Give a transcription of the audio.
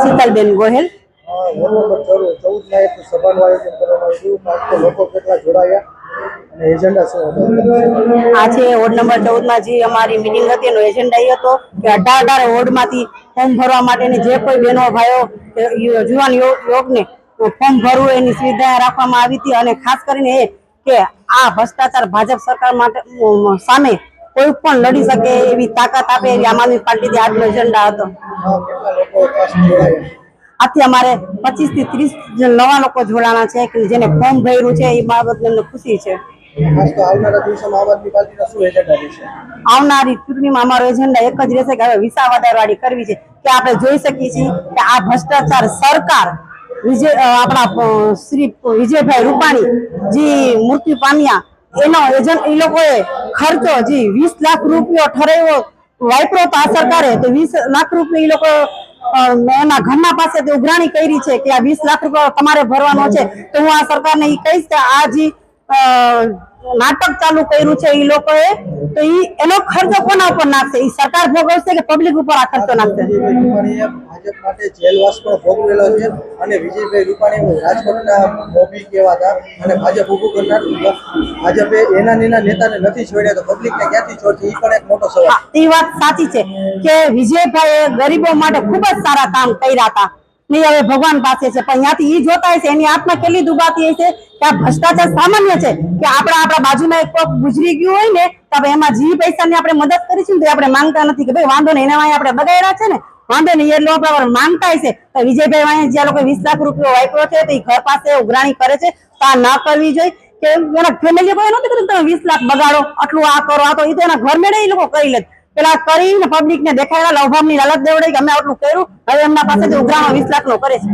શીતલબેન ગોહેલ. આજે ward number ચૌદમાં જે અમારી મિટિંગ હતી એનો એજન્ડા એ હતો કે અઢાર અઢાર વોર્ડમાંથી ફોર્મ ભરવા માટેની જે કોઈ બહેનો ભાઈઓ યુવાન યુ- જુવાન ફોર્મ ભરવું એની સુવિધા રાખવામાં આવી હતી. અને ખાસ કરીને એ કે આ ભ્રષ્ટાચાર ભાજપ સરકાર માટે સામે કોઈ પણ લડી શકે એવી તાકાત આપે એવી આમ આદમી પાર્ટીથી આજનો એજન્ડા હતો. આથી અમારે પચીસથી ત્રીસ નવા લોકો જોડાણા છે જેને ફોર્મ ભર્યું છે, એ બાબત અમને ખુશી છે. આવનારા ચૂંટણીમાં અમારો એજન્ડા એક જ રહેશે કે હવે વિસાવદરવાળી કરવી છે. કે આપણે જોઈ શકીએ છીએ કે આ ભ્રષ્ટાચાર સરકાર વિજય આપણા શ્રી વિજયભાઈ રૂપાણી, જે મૃત્યુ પામ્યા એનો એજન્ટ એ લોકોએ ખર્ચો જે વીસ લાખ રૂપિયો ઠરાવ્યો, વાપરો તો આ સરકારે, તો વીસ લાખ રૂપિયા એ લોકો એના ઘરના પાસેથી ઉઘરાણી કરી છે કે આ વીસ લાખ રૂપિયા તમારે ભરવાનો છે. તો હું આ સરકારને એ કહીશ કે આ જે નાટક ચાલુ કર્યું છે એ લોકોએ તો ઈ એનો ખર્ચો કોના ઉપર નાખશે? ઈ સરકાર ભોગવશે કે પબ્લિક ઉપર આ ખર્ચો નાખશે? ભાજપ માટે જેલવાસ પણ ભોગવેલો છે અને વિજયભાઈ રૂપાણી રાજકોટના મોભી કહેવાતા અને ભાજપ ઉભું કરનાર ભાજપે એના નેના નેતાને નથી છોડ્યા તો પબ્લિકને ક્યાંથી છોડશે? ઈ પણ એક મોટો સવાલ. એ વાત સાચી છે કે વિજયભાઈએ ગરીબો માટે ખૂબ જ સારા કામ કર્યા હતા. નહીં, હવે ભગવાન પાસે છે. પણ ત્યાંથી ઈ જોતા હશે એની આત્મા કેટલી દુભાતી હશે કે આ ભ્રષ્ટાચાર સામાન્ય છે કે આપણા આપણા બાજુમાં એક કોક ગુજરી ગયું હોય ને, તો એમાં જે પૈસાની આપણે મદદ કરીશું ને તો આપણે માંગતા નથી કે ભાઈ વાંધો નહીં, એના આપણે બગાડ્યા છે ને, વાંધો નહીં એ લોકો આપણે માંગતા હશે તો વિજયભાઈ વાંહે જે લોકો વીસ લાખ રૂપિયા વાપરો છે, તો એ ઘર પાસે ઉઘરાણી કરે છે. તો આ ના કરવી જોઈએ કે એના ફેમિલી ભાઈ નથી કર્યું તમે વીસ લાખ બગાડો, આટલું આ કરો, આ તો એ તો એના ઘર મેળે એ લોકો કરી લે પેલા કરીને પબ્લિક ને દેખાડેલા લોભામની લાલચ દેવડાવી કે અમે આટલું કર્યું, હવે એમના પાસે ઉઘરામાં વીસ લાખ નો કરે છે.